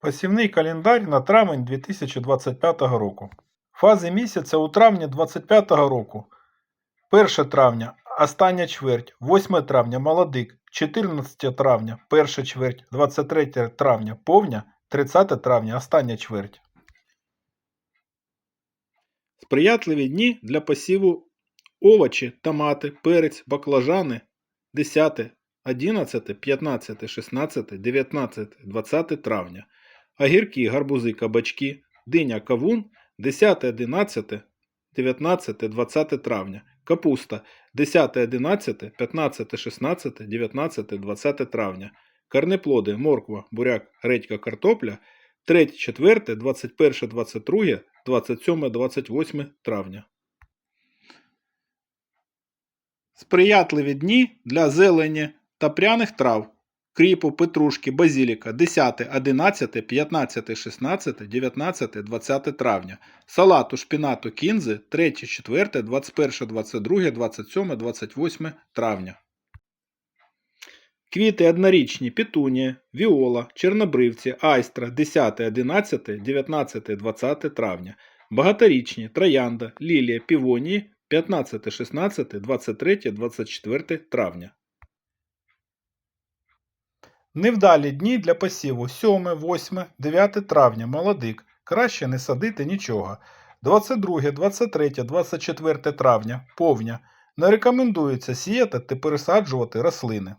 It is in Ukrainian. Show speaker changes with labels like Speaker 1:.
Speaker 1: Посівний календар на травень 2025 року. Фази місяця у травні 2025 року. 1 травня остання чверть, 8 травня молодик, 14 травня перша чверть, 23 травня повня, 30 травня остання чверть. Сприятливі дні для посіву овочі, томати, перець, баклажани 10, 11, 15, 16, 19, 20 травня. Огірки, гарбузи, кабачки, диня, кавун 10, 11, 19, 20 травня. Капуста 10, 11, 15, 16, 19, 20 травня. Корнеплоди, морква, буряк, редька, картопля 3, 4, 21, 22, 27, 28 травня. Сприятливі дні для зелені та пряних трав. Кріпу, петрушки, базіліка 10, 11, 15, 16, 19, 20 травня. Салату, шпінату, кінзи 3, 4, 21, 22, 27, 28 травня. Квіти однорічні петунія, віола, чорнобривці, айстра 10, 11, 19, 20 травня. Багаторічні троянда, лілія, півонії 15, 16, 23, 24 травня. Невдалі дні для посіву 7, 8, 9 травня молодик. Краще не садити нічого. 22, 23, 24 травня повня. Не рекомендується сіяти та пересаджувати рослини.